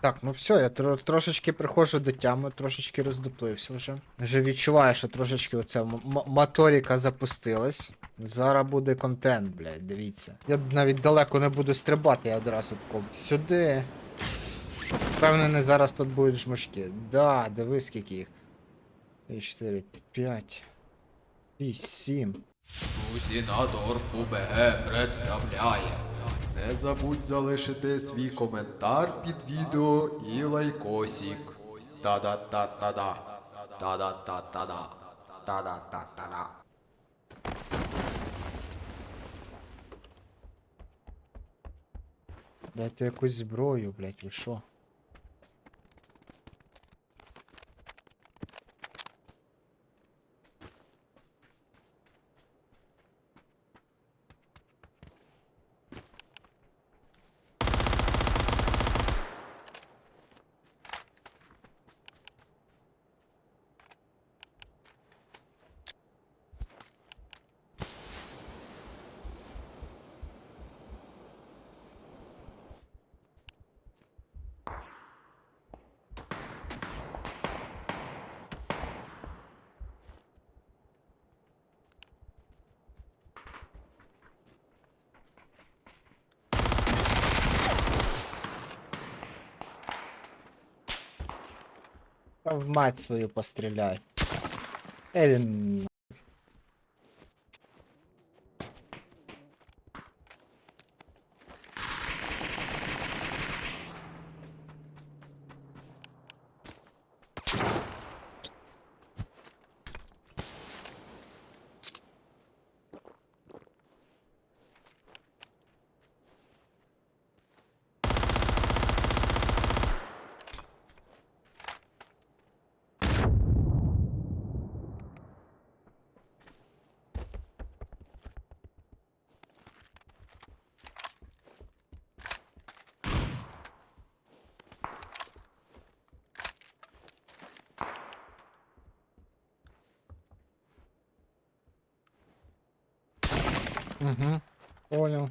Так, ну все, я тро- трошечки приходжу до тями, трошечки роздуплився вже. Вже відчуваю, що трошечки оця моторіка запустилась. Зараз буде контент, блядь, дивіться. Я навіть далеко не буду стрибати, я одразу тако. Сюди. Впевнений, зараз тут будуть жмачки. Да, диви скільки їх. 3, 4, 5, 6, 7. Усінадор УБГ представляє. Не забудь залишити свій коментар під відео і лайкосик. Та-да-та-та-да. Та-да-та-та-да. Та-да-та-та-да. Дайте якусь зброю, блять, ви що? В мать свою постріляй. Елін. Угу. Понял.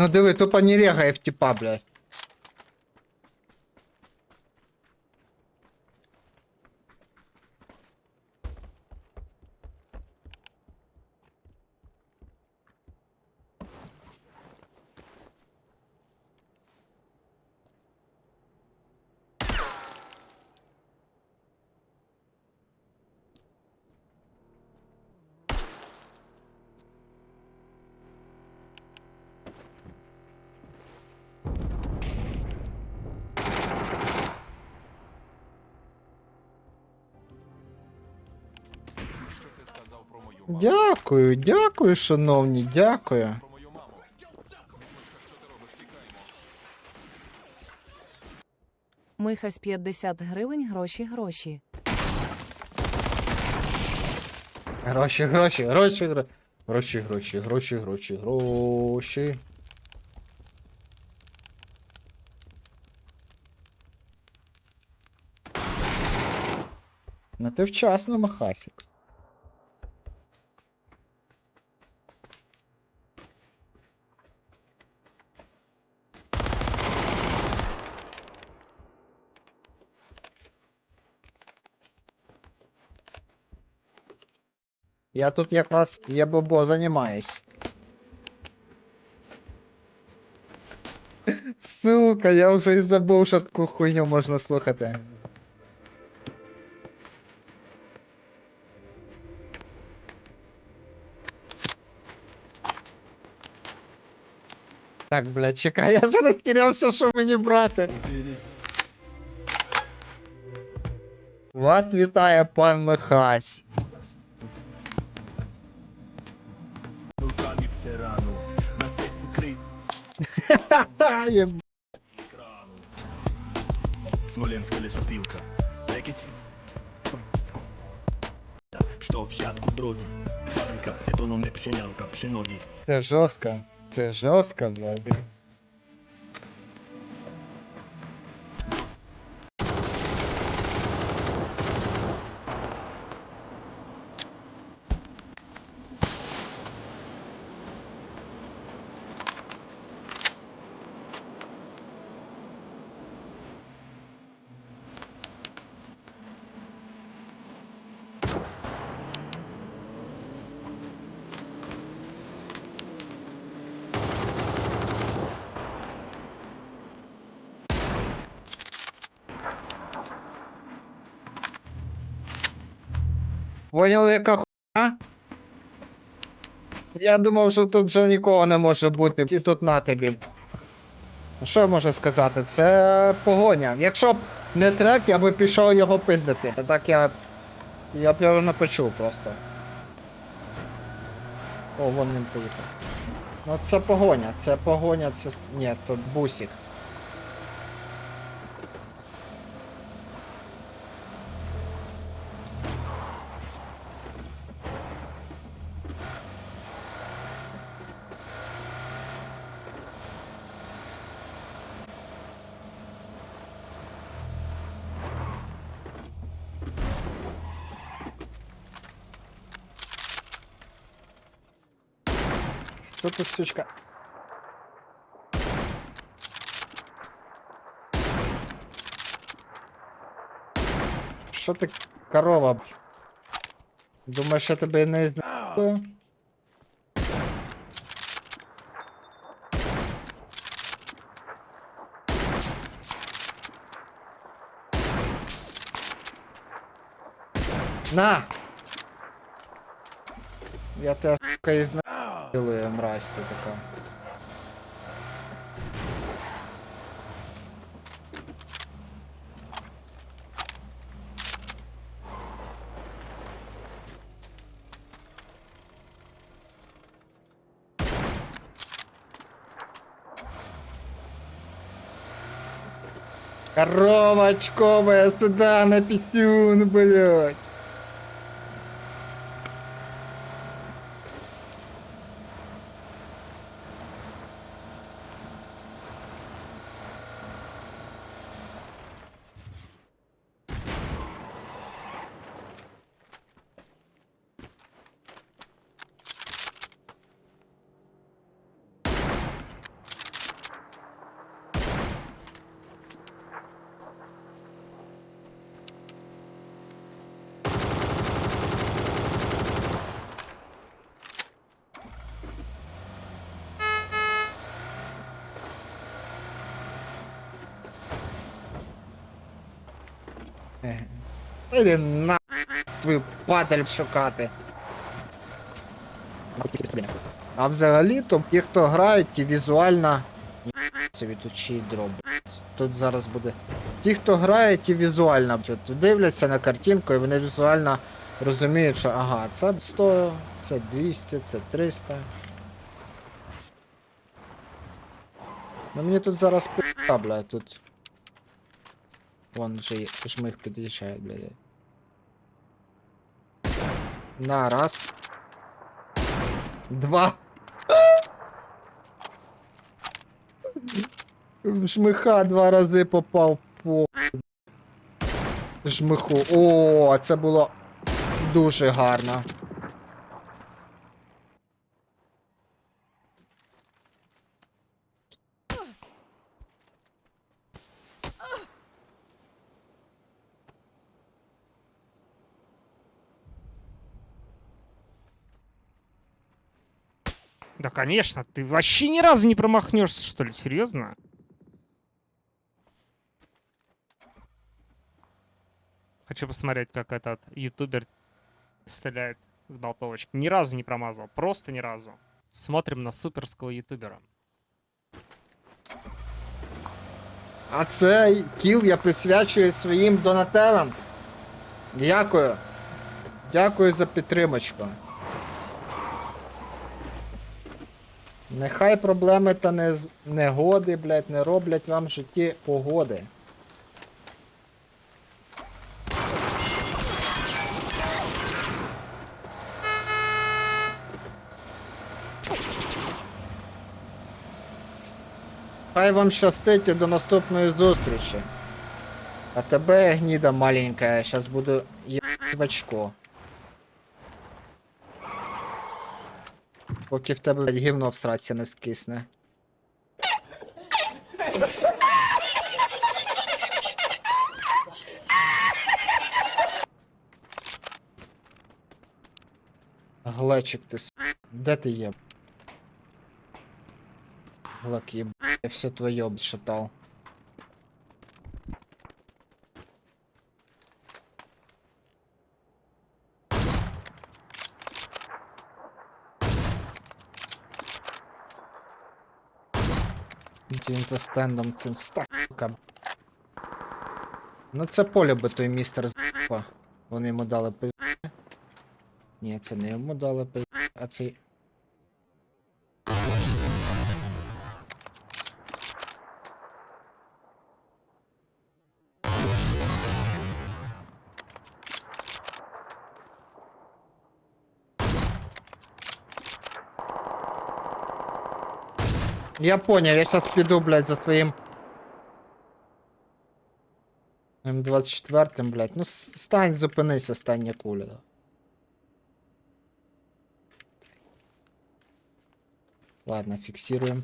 Ну диви, тупо не регає в типа, блядь. Дякую, дякую, шановні, дякую. Михась 50 гривень, гроші, гроші. Гроші, гроші, гроші, гроші. Гроші, гроші, гроші, гроші, гроші. Ну ти вчасно, Махасик. Я тут якраз я бобо займаюсь. Сука, я вже і забув, що таку хуйню можна слухати. Так, блядь, чекай, я вже розтірявся, що мені брати. Вас вітає пан Михась. Смоленская лесопилка. Рэкеть. Что взятку дроги. Фабрика, это ну не пшенялка, пшеноги. Це жорстко. Це жорстко, блядь. Поняли, яка хуйня? Я думав, що тут вже нікого не може бути, і тут на тобі. Що я можу сказати? Це погоня. Якщо б не трек, я би пішов його пиздити. Та так я. Я б його не почув просто. О, вон він поїхав. Ну це погоня, це погоня, це. Ні, тут бусик. Що ти, сучка? Що ти корова? б***? Думаєш, я тебе не знаю? На! Я тебе, сука, і знаю, мразь ти така. Корова очковая сюда на писюн, блядь. Іди на твою падаль шукати. А взагалі-то ті, хто грають, ті візуально. Тут ще дроб. Тут зараз буде. Ті, хто грає, ті візуально дивляться на картинку і вони візуально розуміють, що ага, це 100, це 200, це 300. Ну мені тут зараз пи***а, бля, тут. Вон є, жмих під'їжджає, блядь. На, раз. Два. Жмиха два рази попав по жмиху. О, це було дуже гарно. Да, конечно, ты вообще ни разу не промахнешься, что ли, серьезно? Хочу посмотреть, как этот ютубер стреляет с болтовочки. Ни разу не промазал, просто ни разу. Смотрим на суперского ютубера. А цей кіл я присвячую своїм донателам. Дякую. Дякую за підтримочку. Нехай проблеми та не, негоди, блядь, не роблять вам в житті погоди. Хай вам щастить і до наступної зустрічі. А тебе, гніда маленька, я щас буду їбати в очко. Поки в тебе блядь, гівно в сраці не скисне. Глечик ти с... Де ти є? Глак еб... Я все твое обшатал. Він за стендом цим стакам. Ну це поле би той містер з***па. Вони йому дали пиз... Ні, це не йому дали пиз... а цей... Я понял, я сейчас піду, блядь, за своїм М24, блядь. Ну с- стань, зупинись, остання куля. да. Ладно, фиксируем.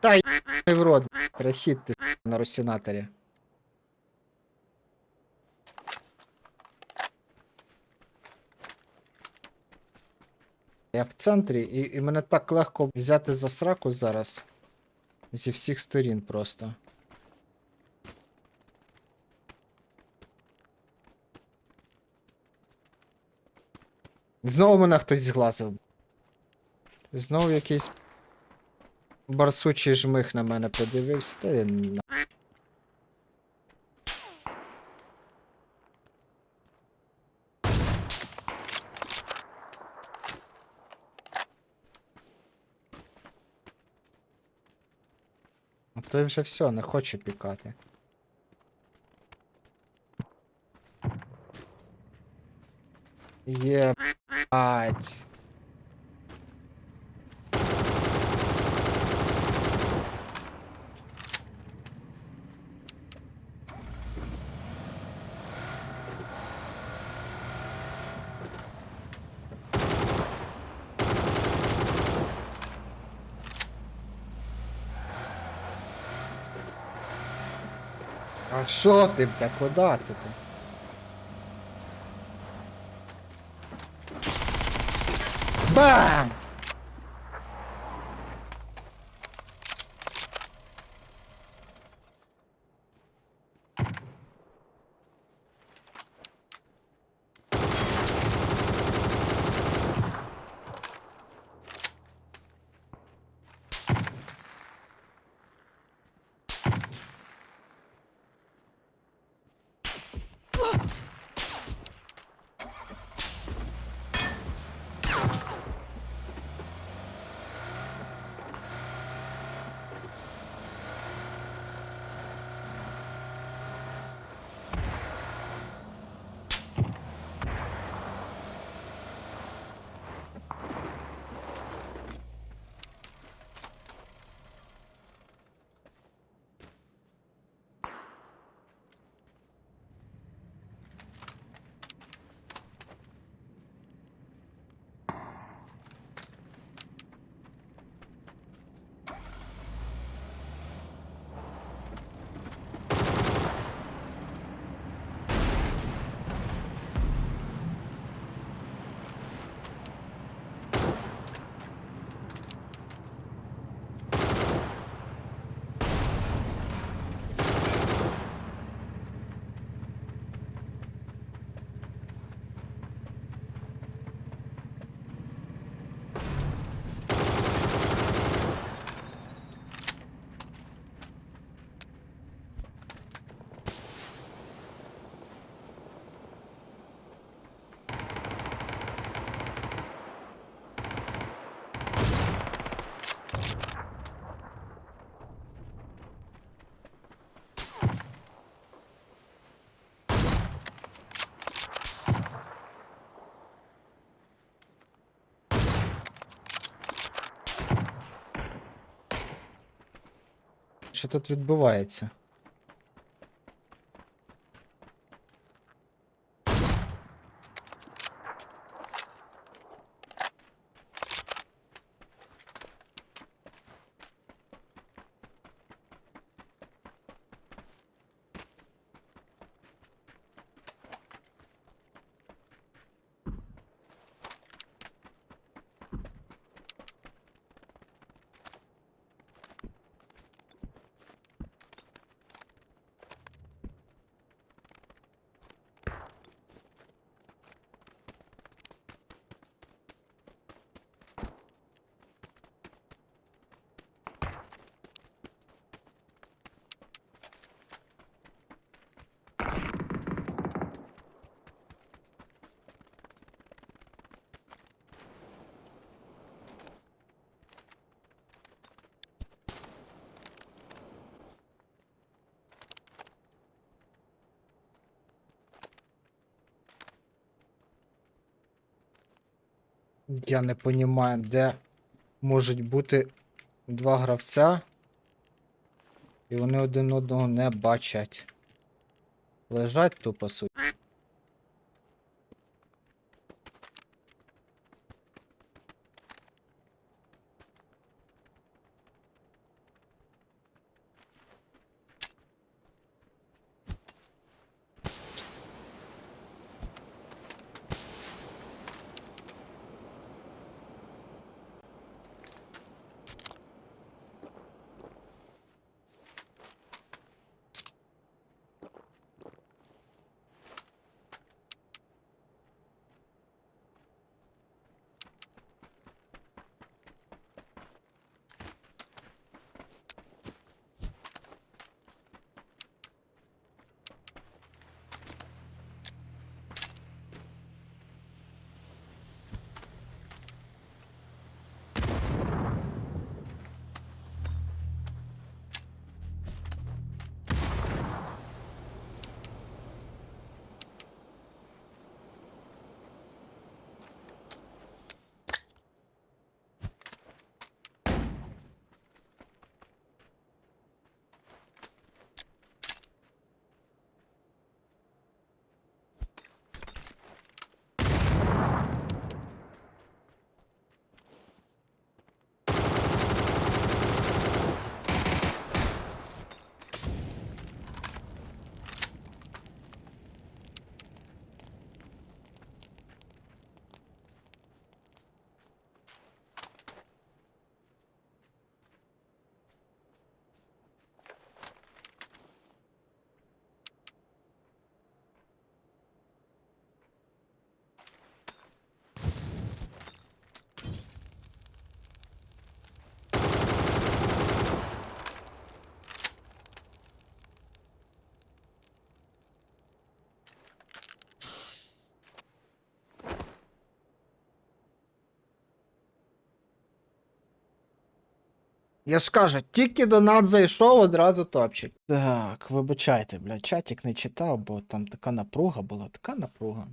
Та й в рот, прохід ти с**, на русінаторі. Я в центрі, і, і мене так легко взяти за сраку зараз. Зі всіх сторін просто. Знову мене хтось зглазив. Знову якийсь барсучий жмих на мене подивився, та я на. А той вже все, не хоче пікати. Єбать. А що ти, бля, куди це ти? Бам! Що тут відбувається? Я не розумію, де можуть бути два гравця. І вони один одного не бачать. Лежать тупо суть. Я ж кажу, тільки донат зайшов, одразу топчик. Так, вибачайте, блядь, чатик не читав, бо там така напруга була, така напруга.